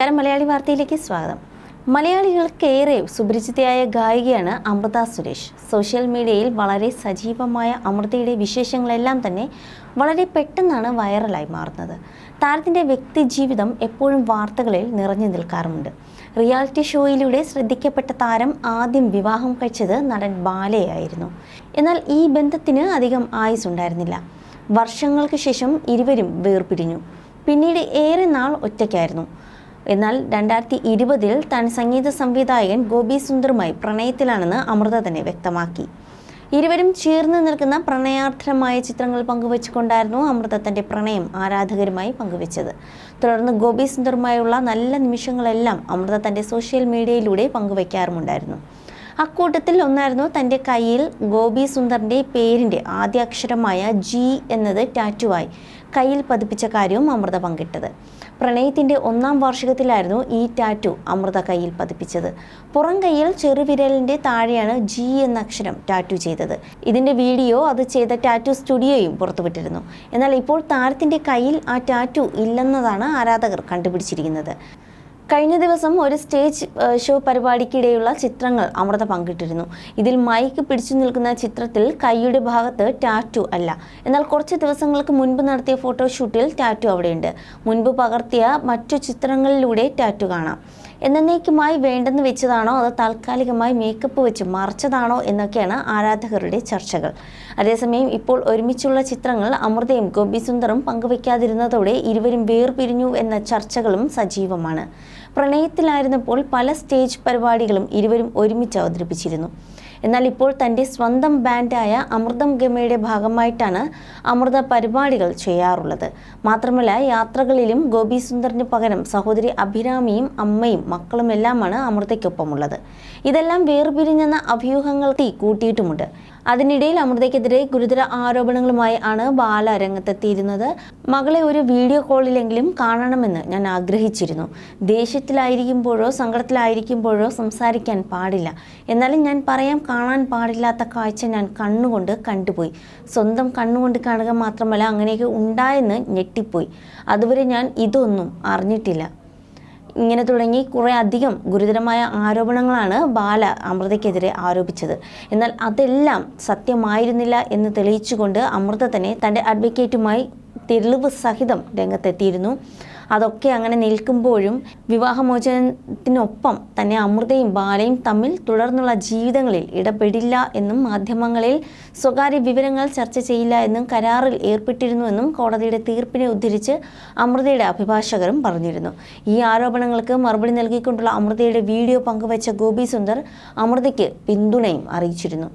നമസ്കാരം. മലയാളി വാർത്തയിലേക്ക് സ്വാഗതം. മലയാളികൾക്കേറെ സുപരിചിതയായ ഗായികയാണ് അമൃത സുരേഷ്. സോഷ്യൽ മീഡിയയിൽ വളരെ സജീവമായ അമൃതയുടെ വിശേഷങ്ങളെല്ലാം തന്നെ വളരെ പെട്ടെന്നാണ് വൈറലായി മാറുന്നത്. താരത്തിന്റെ വ്യക്തിജീവിതം എപ്പോഴും വാർത്തകളിൽ നിറഞ്ഞു നിൽക്കാറുമുണ്ട്. റിയാലിറ്റി ഷോയിലൂടെ ശ്രദ്ധിക്കപ്പെട്ട താരം ആദ്യം വിവാഹം കഴിച്ചത് നടൻ ബാലയായിരുന്നു. എന്നാൽ ഈ ബന്ധത്തിന് അധികം ആയുസ് ഉണ്ടായിരുന്നില്ല വർഷങ്ങൾക്ക് ശേഷം ഇരുവരും വേർപിരിഞ്ഞു. പിന്നീട് ഏറെ നാൾ ഒറ്റയ്ക്കായിരുന്നു. എന്നാൽ രണ്ടായിരത്തി ഇരുപതിൽ താൻ സംഗീത സംവിധായകൻ ഗോപി സുന്ദറുമായി പ്രണയത്തിലാണെന്ന് അമൃത തന്നെ വ്യക്തമാക്കി. ഇരുവരും ചേർന്ന് നിൽക്കുന്ന പ്രണയാർത്ഥമായ ചിത്രങ്ങൾ പങ്കുവച്ചുകൊണ്ടായിരുന്നു അമൃത തന്റെ പ്രണയം ആരാധകരുമായി പങ്കുവച്ചത്. തുടർന്ന് ഗോപി സുന്ദറുമായുള്ള നല്ല നിമിഷങ്ങളെല്ലാം അമൃത തന്റെ സോഷ്യൽ മീഡിയയിലൂടെ പങ്കുവയ്ക്കാറുമുണ്ടായിരുന്നു അക്കൂട്ടത്തിൽ ഒന്നായിരുന്നു തന്റെ കയ്യിൽ ഗോപി സുന്ദറിന്റെ പേരിന്റെ ആദ്യാക്ഷരമായ ജി എന്നത് ടാറ്റുവായി കയ്യിൽ പതിപ്പിച്ച കാര്യവും അമൃത പങ്കിട്ടത്. പ്രണയത്തിന്റെ ഒന്നാം വാർഷികത്തിലായിരുന്നു ഈ ടാറ്റു അമൃത കയ്യിൽ പതിപ്പിച്ചത്. പുറം കയ്യിൽ ചെറുവിരലിന്റെ താഴെയാണ് ജി എന്ന അക്ഷരം ടാറ്റു ചെയ്തത്. ഇതിന്റെ വീഡിയോ അത് ചെയ്ത ടാറ്റു സ്റ്റുഡിയോയും പുറത്തുവിട്ടിരുന്നു. എന്നാൽ ഇപ്പോൾ താരത്തിന്റെ കയ്യിൽ ആ ടാറ്റു ഇല്ലെന്നതാണ് ആരാധകർ കണ്ടുപിടിച്ചിരിക്കുന്നത്. കഴിഞ്ഞ ദിവസം ഒരു സ്റ്റേജ് ഷോ പരിപാടിക്കിടെയുള്ള ചിത്രങ്ങൾ അമൃത പങ്കിട്ടിരുന്നു. ഇതിൽ മൈക്ക് പിടിച്ചു നിൽക്കുന്ന ചിത്രത്തിൽ കൈയുടെ ഭാഗത്ത് ടാറ്റു അല്ല. എന്നാൽ കുറച്ച് ദിവസങ്ങൾക്ക് മുൻപ് നടത്തിയ ഫോട്ടോഷൂട്ടിൽ ടാറ്റു അവിടെയുണ്ട്. മുൻപ് പകർത്തിയ മറ്റു ചിത്രങ്ങളിലൂടെ ടാറ്റു കാണാം. എന്നേക്കുമായി വേണ്ടെന്ന് വെച്ചതാണോ? അതോ താൽക്കാലികമായി മേക്കപ്പ് വെച്ച് മറച്ചതാണോ? എന്നൊക്കെയാണ് ആരാധകരുടെ ചർച്ചകൾ. അതേസമയം ഇപ്പോൾ ഒരുമിച്ചുള്ള ചിത്രങ്ങൾ അമൃതയും ഗോപി സുന്ദറും പങ്കുവയ്ക്കാതിരുന്നതോടെ ഇരുവരും വേർപിരിഞ്ഞു എന്ന ചർച്ചകളും സജീവമാണ്. പ്രണയത്തിലായിരുന്നപ്പോൾ പല സ്റ്റേജ് പരിപാടികളും ഇരുവരും ഒരുമിച്ച് അവതരിപ്പിച്ചിരുന്നു. എന്നാൽ ഇപ്പോൾ തന്റെ സ്വന്തം ബാൻഡായ അമൃതം ഗമയുടെ ഭാഗമായിട്ടാണ് അമൃത പരിപാടികൾ ചെയ്യാറുള്ളത്. മാത്രമല്ല യാത്രകളിലും ഗോപി സുന്ദറിന് പകരം സഹോദരി അഭിരാമിയും അമ്മയും മക്കളുമെല്ലാമാണ് അമൃതയ്ക്കൊപ്പമുള്ളത്. ഇതെല്ലാം വേർപിരിഞ്ഞെന്ന അഭ്യൂഹങ്ങൾ തീ കൂട്ടിയിട്ടുമുണ്ട്. അതിനിടയിൽ അമൃതയ്ക്കെതിരെ ഗുരുതര ആരോപണങ്ങളുമായി ആണ് ബാല രംഗത്തെത്തിയിരുന്നത്. മകളെ ഒരു വീഡിയോ കോളിലെങ്കിലും കാണണമെന്ന് ഞാൻ ആഗ്രഹിച്ചിരുന്നു. ദേഷ്യത്തിലായിരിക്കുമ്പോഴോ സങ്കടത്തിലായിരിക്കുമ്പോഴോ സംസാരിക്കാൻ പാടില്ല. എന്നാലും ഞാൻ പറയാം കാണാൻ പാടില്ലാത്ത കാഴ്ച ഞാൻ കണ്ണുകൊണ്ട് കണ്ടുപോയി. സ്വന്തം കണ്ണുകൊണ്ട് കാണുക മാത്രമല്ല അങ്ങനെയൊക്കെ ഉണ്ടായെന്ന് ഞെട്ടിപ്പോയി. അതുവരെ ഞാൻ ഇതൊന്നും അറിഞ്ഞിട്ടില്ല. ഇങ്ങനെ തുടങ്ങി കുറേ അധികം ഗുരുതരമായ ആരോപണങ്ങളാണ് ബാല അമൃതയ്ക്കെതിരെ ആരോപിച്ചത്. എന്നാൽ അതെല്ലാം സത്യമായിരുന്നില്ല എന്ന് തെളിയിച്ചുകൊണ്ട് അമൃത തന്നെ തന്റെ അഡ്വക്കേറ്റുമായി തെളിവ് സഹിതം രംഗത്തെത്തിയിരുന്നു. അതൊക്കെ അങ്ങനെ നിൽക്കുമ്പോഴും വിവാഹമോചനത്തിനൊപ്പം തന്നെ അമൃതയും ബാലയും തമ്മിൽ തുടർന്നുള്ള ജീവിതങ്ങളിൽ ഇടപെടില്ല എന്നും മാധ്യമങ്ങളിൽ സ്വകാര്യ വിവരങ്ങൾ ചർച്ച ചെയ്യില്ല എന്നും കരാറിൽ ഏർപ്പെട്ടിരുന്നുവെന്നും കോടതിയുടെ തീർപ്പിനെ ഉദ്ധരിച്ച് അമൃതയുടെ അഭിഭാഷകരും പറഞ്ഞിരുന്നു. ഈ ആരോപണങ്ങൾക്ക് മറുപടി നൽകിക്കൊണ്ടുള്ള അമൃതയുടെ വീഡിയോ പങ്കുവച്ച ഗോപി സുന്ദർ അമൃതയ്ക്ക് പിന്തുണയും അറിയിച്ചിരുന്നു.